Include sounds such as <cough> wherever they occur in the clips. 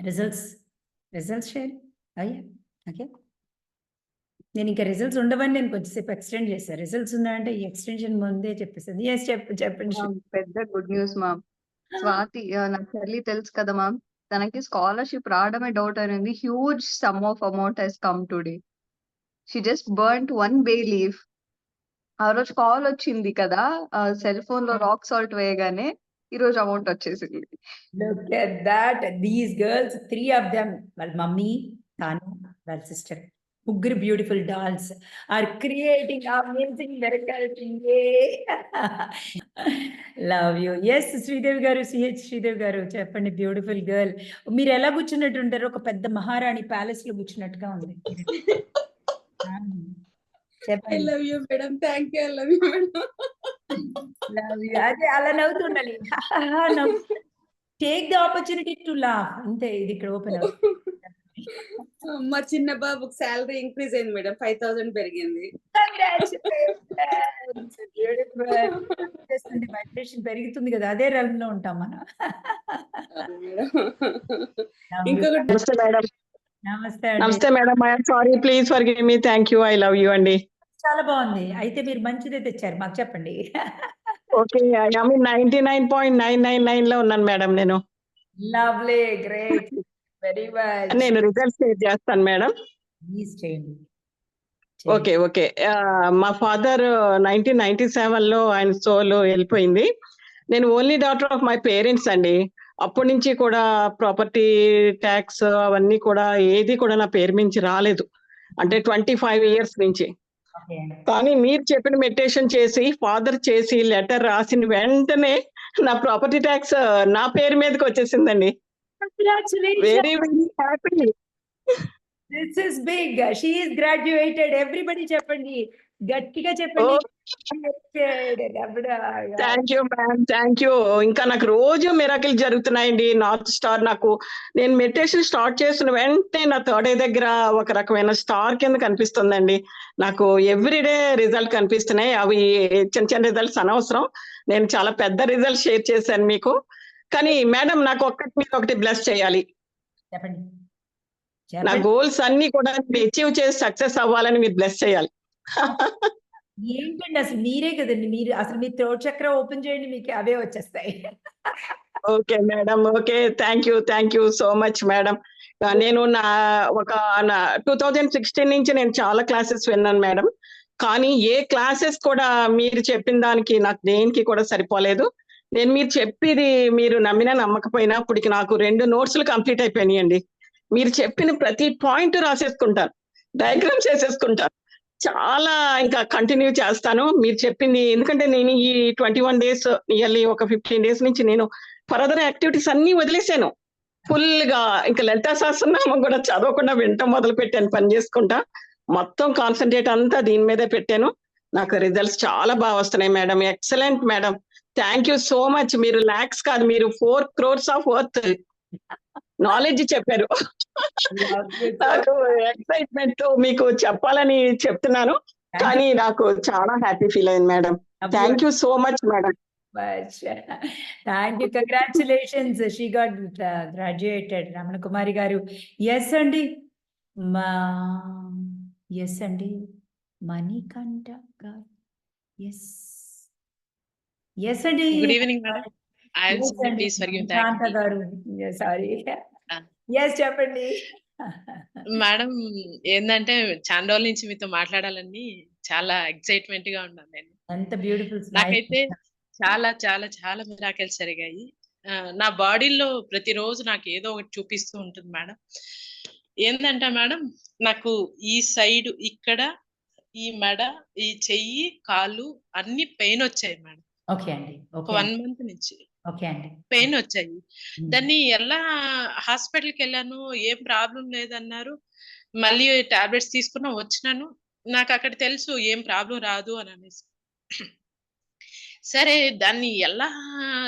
Results results share అయ్యా okay నేను ఇంకా రిజల్ట్స్ ఉండవని నేను కొంచెంసేపు ఎక్స్టెండ్ చేశాను రిజల్ట్స్ ఉన్నాయంటే ఈ ఎక్స్టెన్షన్ ముందే చెప్పేసింది ఎస్ చెప్ప చెప్పండి. పెద్ద గుడ్ న్యూస్ మ్యామ్ స్వాతి ఆ, నా చెల్లి తెలుసు కదా మ్యామ్ తనకి స్కాలర్షిప్ రావడమే డౌట్ అనేది huge sum of amount he's come today she just burnt one bay leave ఆ రోజు కాల్ వచ్చింది కదా సెల్ ఫోన్లో రాక్ సాల్ట్ వేయగానే ఈ రోజు అమౌంట్ వచ్చేసింది. Look at that these girls three of them వాళ్ళ మమ్మీ తాను వాళ్ళ సిస్టర్ ముగ్గురు beautiful dolls are creating amazing miracles love you yes Sridevi garu CH Sridevi గారు చెప్పండి బ్యూటిఫుల్ గర్ల్ మీరు ఎలా కూర్చున్నట్టు ఉంటారు ఒక పెద్ద మహారాణి ప్యాలెస్లో కూర్చున్నట్టుగా ఉంది. <laughs> I love you madam thank you I love you madam Love you. అదే అలా నవ్వుతుండాలి. Take the opportunity to laugh అంతే ఇది ఇక్కడ ఓపెన్ మా చిన్న బాబుకి శాలరీ ఇంక్రీజ్ అయింది మేడం ఫైవ్ థౌసండ్ పెరిగింది. వైబ్రేషన్ పెరుగుతుంది కదా. అదే realm లో ఉంటాం మనం. ఇంకొకటి. నమస్తే మేడం నమస్తే madam I'm sorry please forgive me thank you I love you అండి. చాలా బాగుంది. అయితే మీరు మంచిదే తెచ్చారు. మాకు చెప్పండి. Okay. I ninety nine point nine nine నైన్లో ఉన్నాను మేడం నేను. లవ్లీ. గ్రేట్. Very much. నేను రిజల్ట్ షేర్ చేస్తాను మేడం. ప్లీజ్ చేయండి. Okay okay. మా ఫాదర్ నైన్టీన్ నైన్టీ సెవెన్లో ఆయన సోల్ వెళ్ళిపోయింది. నేను only daughter of my parents అండి. అప్పటి నుంచి కూడా ప్రాపర్టీ ట్యాక్స్ అవన్నీ కూడా ఏది కూడా నా పేరు మించి రాలేదు. అంటే ట్వంటీ ఫైవ్ ఇయర్స్ నుంచి. కానీ మీరు చెప్పిన మెడిటేషన్ చేసి ఫాదర్ చేసి లెటర్ రాసిన వెంటనే నా ప్రాపర్టీ ట్యాక్స్ నా పేరు మీదకి వచ్చేసిందండి. Very very happy this is big she graduated everybody చెప్పండి. గట్టిగా చెప్పండి. Thank you ma'am thank you ఇంకా నాకు రోజు మిరాకిల్ జరుగుతున్నాయండి. నార్త్ స్టార్ నాకు. నేను మెడిటేషన్ స్టార్ట్ చేసిన వెంటనే నా థర్డ్ ఐ దగ్గర ఒక రకమైన స్టార్ కింద కనిపిస్తుందండి. నాకు ఎవ్రీడే రిజల్ట్ కనిపిస్తున్నాయి. అవి చిన్న చిన్న రిజల్ట్స్ అనవసరం. నేను చాలా పెద్ద రిజల్ట్ షేర్ చేశాను మీకు. కానీ మేడం నాకు ఒక్కటి మీరు ఒకటి బ్లెస్ చేయాలి. చెప్పండి. నా గోల్స్ అన్ని కూడా అచీవ్ చేసి సక్సెస్ అవ్వాలని మీరు బ్లెస్ చేయాలి. ఏంటండి అసలు మీరే కదండి మీరు అసలు మీ థ్రోట్ చక్ర ఓపెన్ చేయండి మీకు అవే వచ్చేస్తాయి. Okay madam okay thank you thank you so much madam. నేను నా ఒక నా టూ థౌజండ్ సిక్స్టీన్ నుంచి నేను చాలా క్లాసెస్ విన్నాను మేడం. కానీ ఏ క్లాసెస్ కూడా మీరు చెప్పిన దానికి నాకు దేనికి కూడా సరిపోలేదు. నేను మీరు చెప్పేది మీరు నమ్మినా నమ్మకపోయినా ఇప్పటికి నాకు రెండు నోట్స్లు కంప్లీట్ అయిపోయినాయండి. మీరు చెప్పిన ప్రతి పాయింట్ రాసేసుకుంటాను డయాగ్రామ్స్ వేసేసుకుంటాను. చాలా ఇంకా కంటిన్యూ చేస్తాను. మీరు చెప్పింది ఎందుకంటే నేను ఈ ట్వంటీ వన్ డేస్ నియర్లీ ఒక ఫిఫ్టీన్ డేస్ నుంచి నేను ఫర్దర్ యాక్టివిటీస్ అన్ని వదిలేసాను ఫుల్గా ఇంకా లలితా సహస్రనామం కూడా చదవకుండా వినటం మొదలు పెట్టాను పని చేసుకుంటా. మొత్తం కాన్సన్ట్రేట్ అంతా దీని మీదే పెట్టాను. నాకు రిజల్ట్స్ చాలా బాగా వస్తున్నాయి madam. Excellent madam. Thank you so much మీరు లాక్స్ కాదు మీరు four crores of worth knowledge చెప్పారు. నాకు ఎక్సైట్మెంట్ మీకు చెప్పాలని చెప్తున్నాను. కానీ నాకు చాలా హ్యాపీ ఫీల్ అయింది madam. Thank you so much madam. Thank you congratulations she got graduated Ramana Kumari garu yes అండి మా ఎస్ అండి మణికంఠ గారు ఎస్ ఎస్ అండి good evening madam. Please for sorry Ah. Yes చెప్పండి. మేడం ఏంటంటే చాలా రోజుల నుంచి మీతో మాట్లాడాలని చాలా ఎక్సైట్మెంట్గా ఉన్నాను నేను. ఎంత బ్యూటిఫుల్ నాకైతే చాలా చాలా చాలా మిరాకిల్స్ జరిగాయి. నా బాడీలో ప్రతిరోజు నాకు ఏదో ఒకటి చూపిస్తూ ఉంటుంది మేడం ఏంటంటే మేడం నాకు ఈ సైడ్ ఇక్కడ ఈ మెడ ఈ చెయ్యి కాళ్ళు అన్ని పెయిన్ వచ్చాయి మేడం ఓకే అండి ఒక వన్ మంత్ నుంచి. ఓకే అండి. పెయిన్ వచ్చాయి. దాన్ని ఎలా హాస్పిటల్కి వెళ్ళాను ఏం ప్రాబ్లం లేదన్నారు. మళ్ళీ టాబ్లెట్స్ తీసుకున్నా వచ్చినాను. నాకు అక్కడ తెలుసు ఏం ప్రాబ్లం రాదు అని అనేసి. సరే దాన్ని ఎలా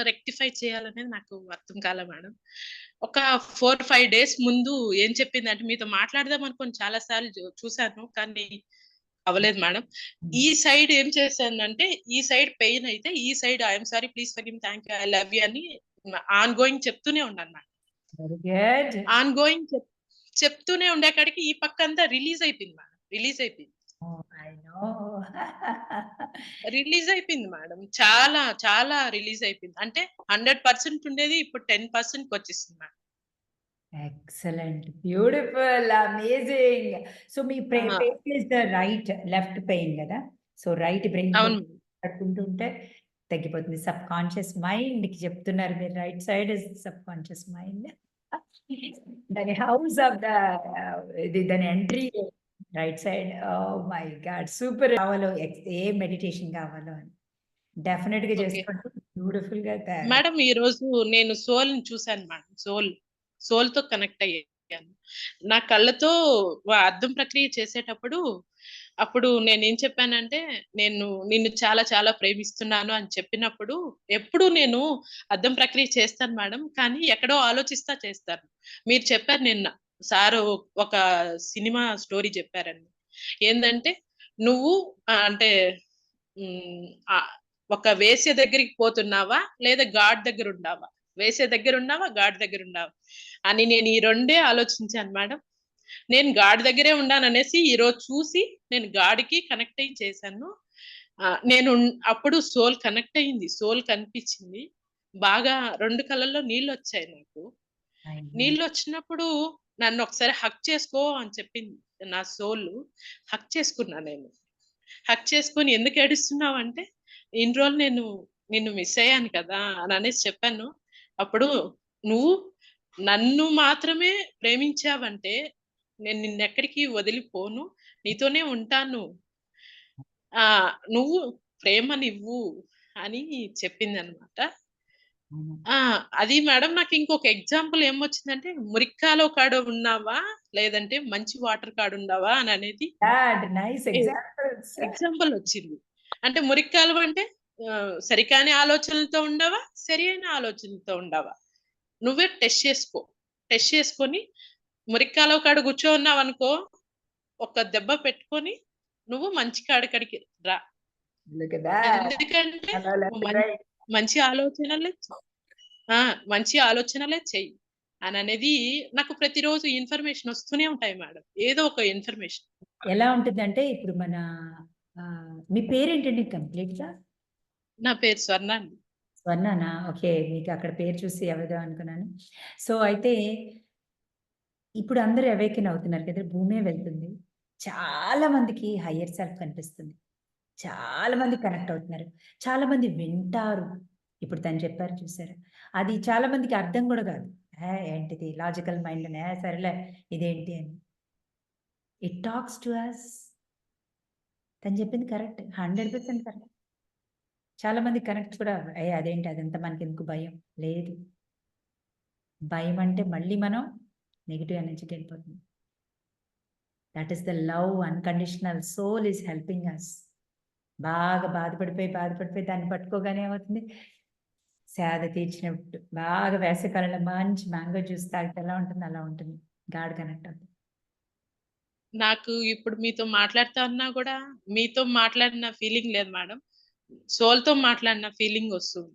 రెక్టిఫై చేయాలనేది నాకు అర్థం కాలే మేడం. ఒక ఫోర్ ఫైవ్ డేస్ ముందు ఏం చెప్పిందంటే మీతో మాట్లాడదాం అనుకోని చాలా సార్లు చూశాను. కానీ అవ్వలేదు మేడం. ఈ సైడ్ ఏం చేశానంటే ఈ సైడ్ పెయిన్ అయితే ఈ side I'm sorry please for thank you I love you అని ఆన్ గోయింగ్ చెప్తూనే ఉన్నాను మేడం. ఆన్ గోయింగ్ చెప్తూనే ఉండే కాడికి ఈ పక్క అంతా రిలీజ్ అయిపోయింది మేడం రిలీజ్ అయిపోయింది. <laughs> రిలీజ్ అయిపోయింది మేడం చాలా చాలా రిలీజ్ అయిపోయింది. అంటే హండ్రెడ్ పర్సెంట్ ఉండేది ఇప్పుడు టెన్ పర్సెంట్ వచ్చేసింది madam. Excellent beautiful amazing. So మీ ఆ. Pain is the right left pain కదా? సో రైట్ బ్రెయిన్ పట్టుకుంటుంటే తగ్గిపోతుంది సబ్ కాన్షియస్ మైండ్కి చెప్తున్నారు మీరు. Right side is subconscious mind. దాని హౌస్ ఆఫ్ ద ఇది దాని entry right side. My god super. కావాలో ఏ మెడిటేషన్ కావాలో అని. డెఫినెట్గా. చేసుకోండి బ్యూటిఫుల్గా మేడం ఈ రోజు నేను సోల్ని చూశాను మేడం సోల్. సోల్తో కనెక్ట్ అయ్యాను. నా కళ్ళతో అర్థం ప్రక్రియ చేసేటప్పుడు అప్పుడు నేను ఏం చెప్పానంటే నేను నిన్ను చాలా చాలా ప్రేమిస్తున్నాను అని చెప్పినప్పుడు ఎప్పుడు నేను అర్థం ప్రక్రియ చేస్తాను మేడం కానీ ఎక్కడో ఆలోచిస్తా చేస్తాను. మీరు చెప్పారు నిన్న సారు ఒక సినిమా స్టోరీ చెప్పారండి. ఏంటంటే నువ్వు అంటే ఒక వేసే దగ్గరికి పోతున్నావా? లేదా గాడ్ దగ్గర ఉన్నావా వేసే దగ్గర ఉన్నావా గాడ్ దగ్గర ఉన్నావా అని నేను ఈ రెండే ఆలోచించాను మేడం. నేను గాడి దగ్గరే ఉన్నాను అనేసి ఈ రోజు చూసి నేను గాడికి కనెక్ట్ అయ్యి చేశాను. నేను అప్పుడు సోల్ కనెక్ట్ అయ్యింది సోల్ కనిపించింది. బాగా రెండు కళ్ళల్లో నీళ్ళు వచ్చాయి నాకు. నీళ్ళు వచ్చినప్పుడు నన్ను ఒకసారి హక్ చేసుకో అని చెప్పింది నా సోల్. హక్ చేసుకున్నా నేను. హక్ చేసుకొని ఎందుకు ఏడుస్తున్నావు అంటే ఇన్ని రోజులు నేను నిన్ను మిస్ అయ్యాను కదా అని అనేసి చెప్పాను. అప్పుడు నువ్వు నన్ను మాత్రమే ప్రేమించావంటే నేను నిన్నెక్కడికి వదిలిపోను నీతోనే ఉంటాను. ఆ నువ్వు ప్రేమనివ్వు అని చెప్పింది అనమాట ఆ అది మేడం నాకు ఇంకొక ఎగ్జాంపుల్ ఏమొచ్చిందంటే మురిక్కాలో కాడ ఉన్నావా? లేదంటే మంచి వాటర్ కాడ ఉన్నావా? అని అనేది ఎగ్జాంపుల్ వచ్చింది. అంటే మురిక్కాలు అంటే సరికాని ఆలోచనలతో ఉండవా? సరి అయిన ఆలోచనలతో ఉండవా? నువ్వే టెస్ట్ చేసుకో. టెస్ట్ చేసుకొని మురిక్కాలో కాడ కూర్చో ఉన్నావు అనుకో ఒక దెబ్బ పెట్టుకొని నువ్వు మంచి కాడికడికి రా. ఎందుకంటే. మంచి ఆలోచనలే ఆ మంచి ఆలోచనలే చెయ్యి అని అనేది నాకు ప్రతిరోజు ఇన్ఫర్మేషన్ వస్తూనే ఉంటాయి మేడం. ఏదో ఒక ఇన్ఫర్మేషన్. ఎలా ఉంటుందంటే ఇప్పుడు మన మీ పేరేంటండి కంప్లీట్గా నా పేరు స్వర్ణ అండి. స్వర్ణనా? ఓకే మీకు అక్కడ పేరు చూసి ఎవరిదో అనుకున్నాను. సో అయితే ఇప్పుడు అందరూ అవేకన్ అవుతున్నారు కదా భూమే వెళ్తుంది. చాలా మందికి హయ్యర్ సెల్ఫ్ కనిపిస్తుంది. చాలా మంది కనెక్ట్ అవుతున్నారు. చాలా మంది వింటారు. ఇప్పుడు తను చెప్పారు చూసారు? అది చాలా మందికి అర్థం కూడా కాదు. ఏ ఏంటిది? లాజికల్ మైండ్ సరేలే ఇదేంటి అని. ఇట్ టాక్స్ టు అస్ తను చెప్పింది కరెక్ట్ హండ్రెడ్ పర్సెంట్ కరెక్ట్ చాలా మంది కనెక్ట్ కూడా ఏ అదేంటి అదంతా మనకి ఎందుకు భయం? లేదు. భయం అంటే మళ్ళీ మనం నెగిటివ్ ఎనర్జీకి వెళ్ళిపోతుంది that is the love unconditional soul is helping us బాగా బాధపడిపోయి బాధపడిపోయి దాన్ని పట్టుకోగానే ఏమవుతుంది? సేద తీర్చినట్టు. బాగా వేసవికాలంలో మంచి మ్యాంగో జ్యూస్ తాగితే ఎలా ఉంటుంది? అలా ఉంటుంది. గాడ్ కనెక్ట్ అవుతుంది నాకు ఇప్పుడు మీతో మాట్లాడుతా ఉన్నా కూడా మీతో మాట్లాడిన ఫీలింగ్ లేదు మేడం. సోల్తో మాట్లాడిన ఫీలింగ్ వస్తుంది.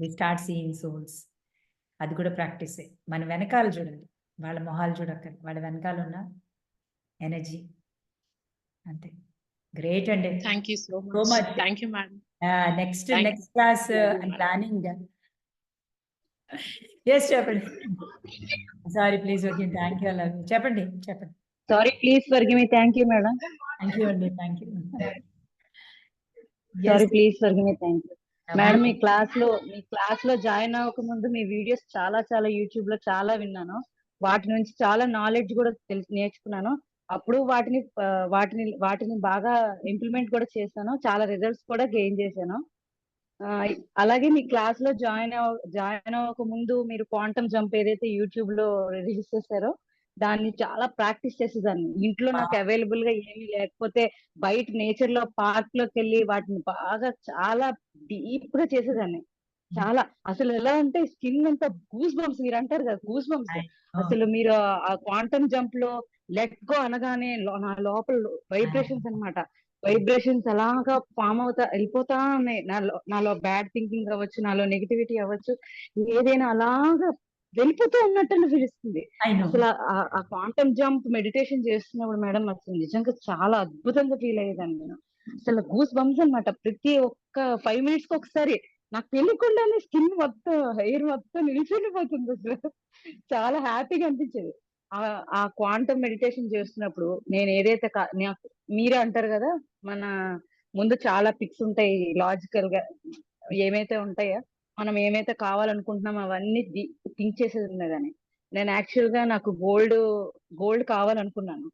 వి స్టార్ట్ సీయింగ్ సోల్స్ అది కూడా ప్రాక్టీస్ మన వెనకాల చూడండి. వాళ్ళ మొహాలు చూడక్కర్ వాళ్ళ వెనకాల ఉన్న ఎనర్జీ అంతే. గ్రేట్ అండి. Thank you so much. Thank you madam next. Next class. Planning yes చెప్పండి. Sorry please okay thank you అలా చెప్పండి చెప్పండి. Sorry please forgive me thank you madam thank you అండి. Thank you sorry please forgive me thank you madam మీ క్లాస్లో మీ క్లాస్లో join అవ్వక ముందు మీ వీడియోస్ చాలా చాలా యూట్యూబ్లో చాలా విన్నాను. వాటి నుంచి చాలా నాలెడ్జ్ కూడా తెలిసి నేర్చుకున్నాను. అప్పుడు వాటిని వాటిని వాటిని బాగా ఇంప్లిమెంట్ కూడా చేశాను. చాలా రిజల్ట్స్ కూడా గెయిన్ చేశాను. అలాగే మీ క్లాస్లో జాయిన్ జాయిన్ అవ్వక ముందు మీరు క్వాంటమ్ జంప్ ఏదైతే యూట్యూబ్లో రిలీజ్ చేశారో దాన్ని చాలా ప్రాక్టీస్ చేసేదాన్ని. ఇంట్లో నాకు అవైలబుల్గా ఏమీ లేకపోతే బయట నేచర్లో పార్క్లోకి వెళ్ళి వాటిని బాగా చాలా డీప్గా చేసేదాన్ని చాలా. అసలు ఎలా అంటే స్కిన్ అంతా గూస్ బంప్స్ మీరు అంటారు కదా గూస్ బంప్స్. అసలు మీరు ఆ క్వాంటమ్ జంప్లో లెట్ గో అనగానే నా లోపల వైబ్రేషన్స్ అన్నమాట. వైబ్రేషన్స్ అలాగా ఫామ్ అవుతా వెళ్ళిపోతా ఉన్నాయి. నాలో నాలో బ్యాడ్ థింకింగ్ అవ్వచ్చు నాలో నెగిటివిటీ అవ్వచ్చు. ఏదైనా అలాగా వెళ్ళిపోతూ ఉన్నట్టు know. అసలు ఆ- క్వాంటమ్ జంప్ మెడిటేషన్ చేస్తున్నప్పుడు మేడం అసలు నిజంగా చాలా అద్భుతంగా ఫీల్ అయ్యేదాన్ని నేను. అసలు గూస్ బంప్స్ అన్నమాట. ప్రతి ఒక్క ఫైవ్ మినిట్స్కి ఒకసారి నాకు తెలియకుండానే స్కిన్ మొత్తం హెయిర్ మొత్తం నిల్చుండిపోతుంది అసలు. చాలా హ్యాపీగా అనిపించేది. ఆ క్వాంటమ్ మెడిటేషన్ చేస్తున్నప్పుడు నేను ఏదైతే మీరే అంటారు కదా మన ముందు చాలా పిక్స్ ఉంటాయి లాజికల్గా ఏమైతే ఉంటాయో మనం ఏమైతే కావాలనుకుంటున్నామో అవన్నీ థింక్ చేసేది ఉన్నదని నేను యాక్చువల్గా నాకు గోల్డ్ గోల్డ్ కావాలనుకున్నాను.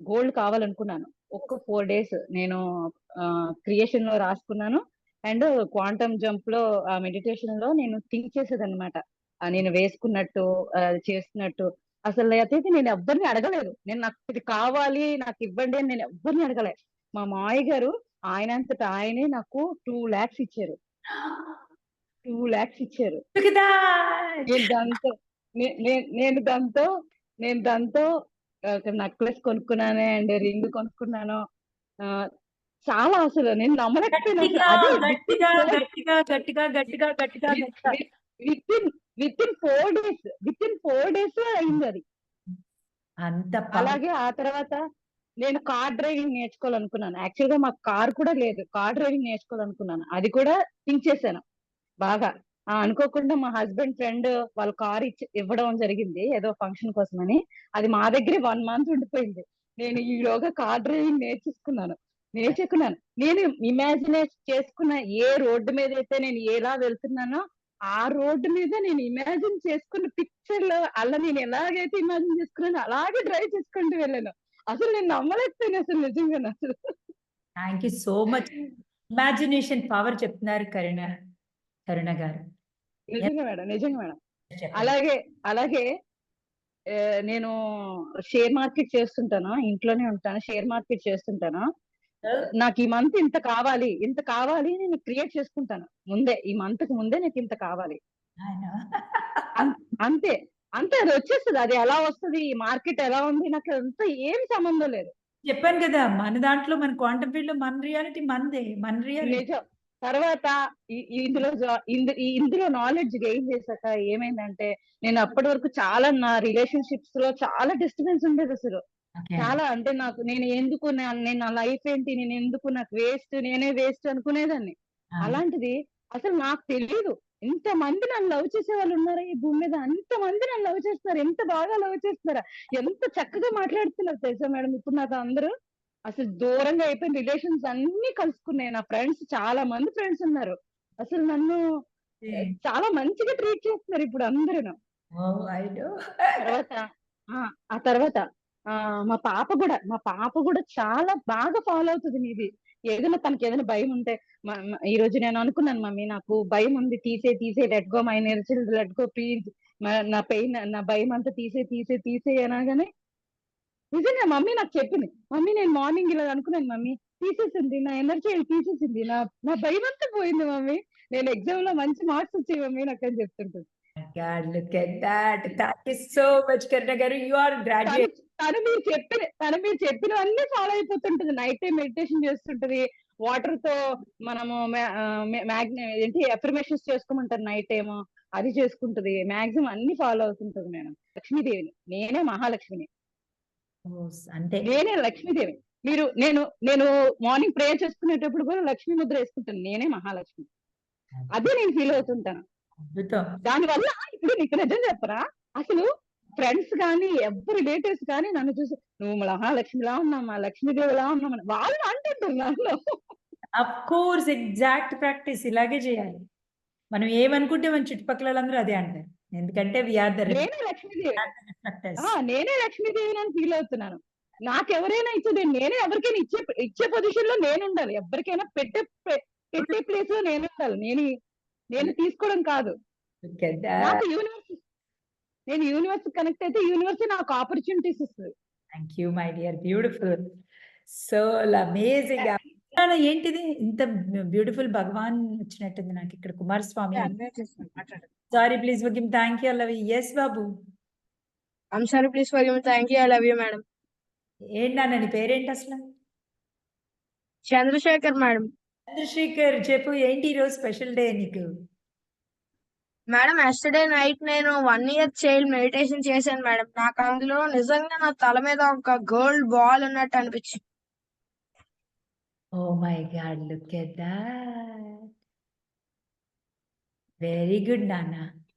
గోల్డ్ కావాలనుకున్నాను. ఒక్క ఫోర్ డేస్ నేను క్రియేషన్లో రాసుకున్నాను. అండ్ క్వాంటమ్ జంప్లో ఆ మెడిటేషన్లో నేను థింక్ చేసేది అనమాట నేను వేసుకున్నట్టు చేస్తున్నట్టు. అసలు అయితే నేను ఎవ్వరిని అడగలేదు. నేను నాకు ఇది కావాలి నాకు ఇవ్వండి అని నేను ఎవ్వరిని అడగలేదు మా మాయ గారు ఆయన అంతటా ఆయనే నాకు టూ లాక్స్ ఇచ్చారు. టూ లాక్స్ ఇచ్చారు. నేను దాంతో నేను దాంతో నేను దాంతో నెక్లెస్ కొనుక్కున్నాను అండ్ రింగ్ కొనుక్కున్నాను. చాలా అసలు నేను నమ్మలేకపోయినా within within four days within four days అయింది అది. అంత. అలాగే ఆ తర్వాత నేను కార్ డ్రైవింగ్ నేర్చుకోవాలనుకున్నాను. యాక్చువల్గా మాకు కార్ కూడా లేదు. కార్ డ్రైవింగ్ నేర్చుకోవాలనుకున్నాను. అది కూడా థింక్ చేశాను. బాగా. ఆ, అనుకోకుండా మా హస్బెండ్ ఫ్రెండ్ వాళ్ళ కార్ ఇచ్చి ఇవ్వడం జరిగింది ఏదో ఫంక్షన్ కోసమని. అది మా దగ్గరే వన్ మంత్ ఉండిపోయింది. నేను ఈలోగా కార్ డ్రైవింగ్ నేర్చుకున్నాను నేర్చుకున్నాను నేను ఇమాజినేట్ చేసుకున్న ఏ రోడ్డు మీద అయితే నేను ఎలా వెళ్తున్నానో ఆ రోడ్డు మీద నేను ఇమాజిన్ చేసుకున్న పిక్చర్లో అలా నేను ఎలాగైతే ఇమాజిన్ చేసుకున్నానో అలాగే డ్రైవ్ చేసుకుంటూ వెళ్ళాను. అసలు నేను నమ్మలేకపోయాను అసలు నిజంగా అసలు. Thank you so much imagination power చెప్తున్నారు కరుణ కరుణ గారు. నిజంగా మేడం నిజంగా మేడం. అలాగే అలాగే నేను షేర్ మార్కెట్ చేస్తుంటాను ఇంట్లోనే ఉంటాను షేర్ మార్కెట్ చేస్తుంటాను. నాకు ఈ మంత్ ఇంత కావాలి ఇంత కావాలి నేను క్రియేట్ చేసుకుంటాను ముందే ఈ మంత్కి ముందే నాకు ఇంత కావాలి. అంతే అంతే అది వచ్చేస్తుంది అది ఎలా వస్తుంది ఈ మార్కెట్ ఎలా ఉంది నాకు అంత ఏం సంబంధం లేదు. చెప్పాను కదా మన దాంట్లో మన క్వాంటమ్ ఫీల్డ్లో మన రియాలిటీ మనదే మన రియాలిటీ. తర్వాత ఇందులో ఇందులో నాలెడ్జ్ గెయిన్ చేశాక ఏమైందంటే నేను అప్పటి వరకు చాలా నా రిలేషన్షిప్స్లో చాలా డిస్టర్బెన్స్ ఉండేది అసలు. చాలా అంటే నాకు నేను ఎందుకు నా- నేను నా లైఫ్ ఏంటి నేను ఎందుకు నాకు వేస్ట్ నేనే వేస్ట్ అనుకునేదాన్ని. అలాంటిది అసలు నాకు తెలియదు ఇంత మంది నన్ను లవ్ చేసే వాళ్ళు ఉన్నారా ఈ భూమి మీద? అంత మంది నన్ను లవ్ చేస్తున్నారు. ఎంత బాగా లవ్ చేస్తున్నారా? ఎంత చక్కగా మాట్లాడుతున్నారు తెలుసా మేడం ఇప్పుడు నాకు అందరూ? అసలు దూరంగా అయిపోయిన రిలేషన్స్ అన్ని కలుసుకున్నాయి. నా ఫ్రెండ్స్ చాలా మంది ఫ్రెండ్స్ ఉన్నారు. అసలు నన్ను చాలా మంచిగా ట్రీట్ చేస్తున్నారు ఇప్పుడు అందరూ తర్వాత ఆ, తర్వాత ఆ మా పాప కూడా మా పాప కూడా చాలా బాగా ఫాలో అవుతుంది మీది. ఏదైనా తనకి ఏదైనా భయం ఉంటే ఈ రోజు నేను అనుకున్నాను మమ్మీ నాకు భయం ఉంది తీసే తీసే let go my energy let go please నా పెయిన్ నా భయం అంతా తీసే తీసే తీసే అనగానే నిజంగా మమ్మీ నాకు చెప్పింది మమ్మీ నేను మార్నింగ్ ఇలా అనుకున్నాను మమ్మీ తీసేసింది నా ఎనర్జీ తీసేసింది నా నా భయం అంతా పోయింది మమ్మీ. నేను ఎగ్జామ్లో మంచి మార్క్స్ వచ్చాయి మమ్మీ నాకు అని చెప్తుంటుంది. God, look at that. Thank you so much, Karna garu. You are తను graduate. తను మీరు చెప్పిన తను మీరు చెప్పినవన్నీ ఫాలో అయిపోతుంటది. నైట్ టైం మెడిటేషన్ చేస్తుంటది. వాటర్తో మనము ఏంటి అఫర్మేషన్స్ చేసుకోమంటారు నైట్ టైం అది చేసుకుంటది. మాక్సిమం అన్ని ఫాలో అవుతుంటది మేడం. లక్ష్మీదేవిని నేనే మహాలక్ష్మిని. అంతే నేనే లక్ష్మీదేవి. మీరు నేను నేను మార్నింగ్ ప్రేయర్ చేసుకునేటప్పుడు కూడా లక్ష్మీ ముద్ర వేసుకుంటాను. నేనే మహాలక్ష్మి. అదే నేను ఫీల్ అవుతుంటాను. అద్భుతం. దానివల్ల ఇప్పుడు నీకు నిజం చెప్పరా? అసలు ఫ్రెండ్స్ కానీ ఎవరు రిలేటివ్స్ కానీ నన్ను చూసి నువ్వు మహాలక్ష్మిలా ఉన్నామా లక్ష్మీదేవిలా ఉన్నామని వాళ్ళు అంటుంటారు నన్ను. అఫ్ కోర్స్ ఎగ్జాక్ట్ ప్రాక్టీస్ ఇలాగే చేయాలి. మనం ఏమనుకుంటే మన చుట్టుపక్కల వాళ్ళందరూ అదే అంటారు. ఎందుకంటే నేనే లక్ష్మీదేవి. నేనే లక్ష్మీదేవి అని ఫీల్ అవుతున్నాను. నాకెవరైనా ఇచ్చేది నేనే ఎవరికైనా ఇచ్చే ఇచ్చే పొజిషన్లో నేను ఉండాలి ఎవరికైనా పెట్టే పెట్టే ప్లేస్లో నేను ఉండాలి నేను నేను తీసుకోవడం కాదు. నాకు యూనివర్స్ నేను యూనివర్స్ కనెక్ట్ అయితే యూనివర్స్ నాకు ఆపర్చునిటీస్ ఇస్తుంది. Thank you my dear beautiful so amazing ఏంటిది ఇంత బ్యూటిఫుల్ భగవాన్ వచ్చినట్టుంది నాకు ఇక్కడ కుమారస్వామి సారీ ప్లీజ్ వగిమ్ థ్యాంక్ యూ అల్లవి ఎస్ బాబు I'm sorry, please forgive me. Thank you. I love you, madam. ఏంటి నాన్న నీ పేరేంటి అసలు Chandrasekhar, madam. చంద్రశేఖర్ చెప్పు ఏంటి ఈరోజు స్పెషల్ డే నీకు మేడం ఎస్టర్డే నైట్ నేను వన్ ఇయర్ చైల్డ్ మెడిటేషన్ చేశాను మేడం నాకు అందులో నిజంగా నా తల మీద ఒక గోల్డ్ బాల్ ఉన్నట్టు అనిపించింది ఓ my god look at that very good నాన్న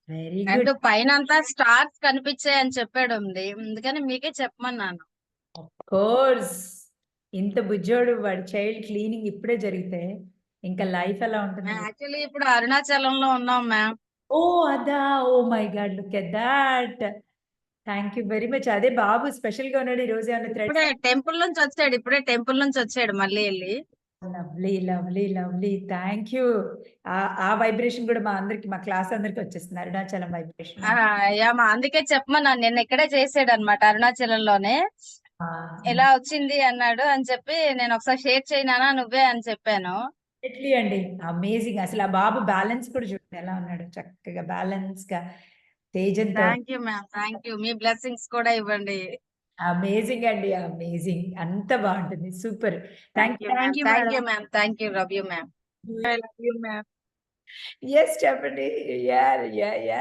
వెరీ అండ్ గుడ్ పైన అంతా స్టార్స్ కనిపించాయి అని చెప్పాడు ఉంది. అందుకని మీకే చెప్పమన్నాను. కోర్స్ ఇంత బుజ్జోడు వాడి చైల్డ్ క్లీనింగ్ ఇప్పుడే జరిగితే ఇంకా లైఫ్ ఎలా ఉంటుంది? యాక్చువల్లీ ఇప్పుడు అరుణాచలంలో ఉన్నాం మ్యామ్ ఓ అదా. ఓ my god look at that thank you very much. అదే బాబు స్పెషల్గా ఉన్నాడు ఈ రోజు ఏమైనా ఇప్పుడే థ్రెడ్స్ టెంపుల్ నుంచి వచ్చాడు. ఇప్పుడే టెంపుల్ నుంచి వచ్చాడు మళ్ళీ వెళ్ళి. Lovely lovely lovely. Thank you ఆ వైబ్రేషన్ కూడా మా అందరికి మా క్లాస్ అందరికి వచ్చేస్తుంది అరుణాచలం వైబ్రేషన్. మా అందుకే చెప్పమన్నాను నిన్న ఇక్కడే చేసాడు అనమాట అరుణాచలంలోనే ఎలా వచ్చింది అన్నాడు అని చెప్పి నేను ఒకసారి షేర్ చేయనానా నువ్వే అని చెప్పాను. ఎట్లీ అండి. అమేజింగ్ అసలు ఆ బాబు బ్యాలెన్స్ కూడా చూడండి. ఎలా ఉన్నాడు. చక్కగా బ్యాలెన్స్గా తేజంతో thank you ma'am thank you me blessings కూడా ఇవ్వండి. అమేజింగ్ అండి. అమేజింగ్ అంత బాగుంటుంది. Super thank thank you you thank you ma'am thank you love you ma'am you, ma'am. Yes చెప్పండి. యా యా యా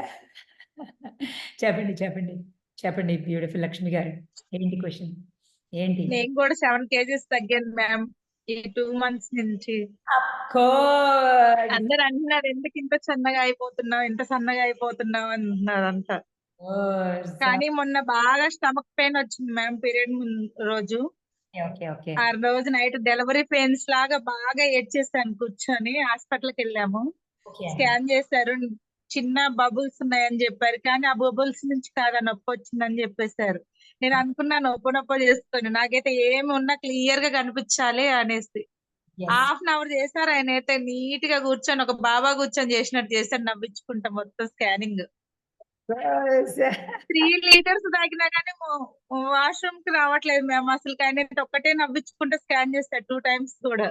చెప్పండి చెప్పండి. చెప్పండి బ్యూటిఫుల్ లక్ష్మి గారు. ఏంటి క్వశ్చన్ ఏంటి? నేను కూడా సెవెన్ కేజీస్ తగ్గాను మ్యామ్ ఈ టూ మంత్స్ నుంచి. అందరు అంటున్నారు ఎందుకు ఇంత సన్నగా అయిపోతున్నావు? ఇంత సన్నగా అయిపోతున్నావు? అంటున్నారు అంట కానీ మొన్న బాగా స్టమక్ పెయిన్ వచ్చింది మ్యామ్ పీరియడ్ రోజు. ఆ రోజు నైట్ డెలివరీ పెయిన్స్ లాగా బాగా ఏడ్చేసాను కూర్చొని హాస్పిటల్కి వెళ్ళాము. స్కాన్ చేశారు. చిన్న బబుల్స్ ఉన్నాయని చెప్పారు. కానీ ఆ బబుల్స్ నుంచి కాదా నొప్పి వచ్చిందని చెప్పేశారు. నేను అనుకున్నాను నొప్పి నొప్పి చేసుకొని నాకైతే ఏమి ఉన్నా క్లియర్గా కనిపించాలి అనేసి. హాఫ్ అన్ అవర్ చేశారు ఆయన అయితే నీట్గా కూర్చొని ఒక బాబా కూర్చొని చేసినట్టు చేశారు నవ్వించుకుంటా మొత్తం స్కానింగ్ త్రీ లీటర్స్ తాగినా కానీ వాష్రూమ్కి రావట్లేదు మేము అసలు ఆయన ఒక్కటే నవ్వించుకుంటే స్కాన్ చేస్తాడు టూ టైమ్స్ కూడా.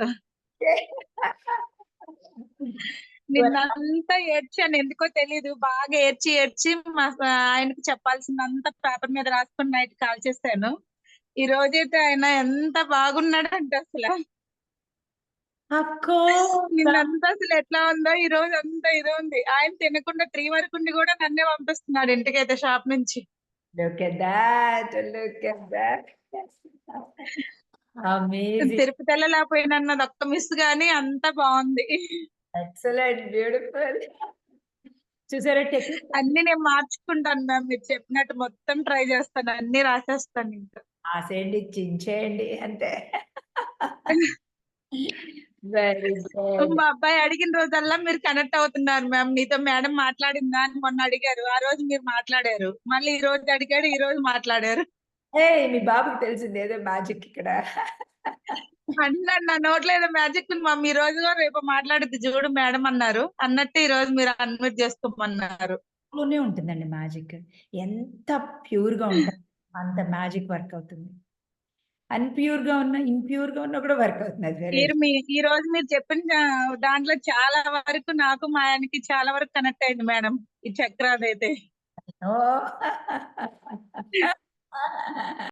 <laughs> నిన్నంతా ఏడ్చాను ఎందుకో తెలీదు. బాగా ఏడ్చి ఏడ్చి మా ఆయనకి చెప్పాల్సిందంతా పేపర్ మీద రాసుకుని నైట్ కాల్ చేశాను. ఈ రోజైతే ఆయన ఎంత బాగున్నాడు అంటే అసలు నిన్నంతా అసలు ఎట్లా ఉందో ఈ రోజు అంతా ఇదో ఉంది. ఆయన తినకుండా త్రీ వరకు ఉండి కూడా నన్నే పంపిస్తున్నాడు ఇంటికైతే షాప్ నుంచి. <laughs> తిరుపతి వెళ్ళలేకపోయినా అన్నది ఒక్క మిస్ గానీ అంతా బాగుంది. ఎక్సలెంట్ బ్యూటిఫుల్ చూసారా టెక్నిక్ అన్ని నేను మార్చుకుంటాను మ్యామ్ మీరు చెప్పినట్టు మొత్తం ట్రై చేస్తాను అన్ని రాసేస్తాను ఇంకా. ఆసేయండి చించేయండి అంతే. <laughs> వెరీ గుడ్ మా అబ్బాయి అడిగిన రోజల్లా మీరు కనెక్ట్ అవుతున్నారు మ్యామ్. నీతో మేడం మాట్లాడిందా అని మొన్న అడిగారు. ఆ రోజు మీరు మాట్లాడారు. మళ్ళీ ఈ రోజు అడిగాడు ఈ రోజు మాట్లాడారు. ఏ మీ బాబుకి తెలిసింది ఏదో మ్యాజిక్ ఇక్కడ. అన్నాడు నా నోట్లో ఏదో మ్యాజిక్ ఉంది మమ్మీ ఈ రోజు రేపు మాట్లాడిద్ది. చూడు మేడం అన్నారు. అన్నట్టు ఈ రోజు మీరు అన్మ్యూట్ చేసుకోమన్నారు. లోనే ఉంటుందండి మ్యాజిక్ ఎంత ప్యూర్గా ఉంటుంది. అంత మ్యాజిక్ వర్క్ అవుతుంది. అన్ప్యూర్గా ఉన్న ఇంప్యూర్గా ఉన్నా కూడా వర్క్ అవుతుంది. మీరు మీ ఈ రోజు మీరు చెప్పిన దాంట్లో చాలా వరకు నాకు మా ఆయనకి చాలా వరకు కనెక్ట్ అయింది మేడం. ఈ చక్రాది అయితే. <laughs>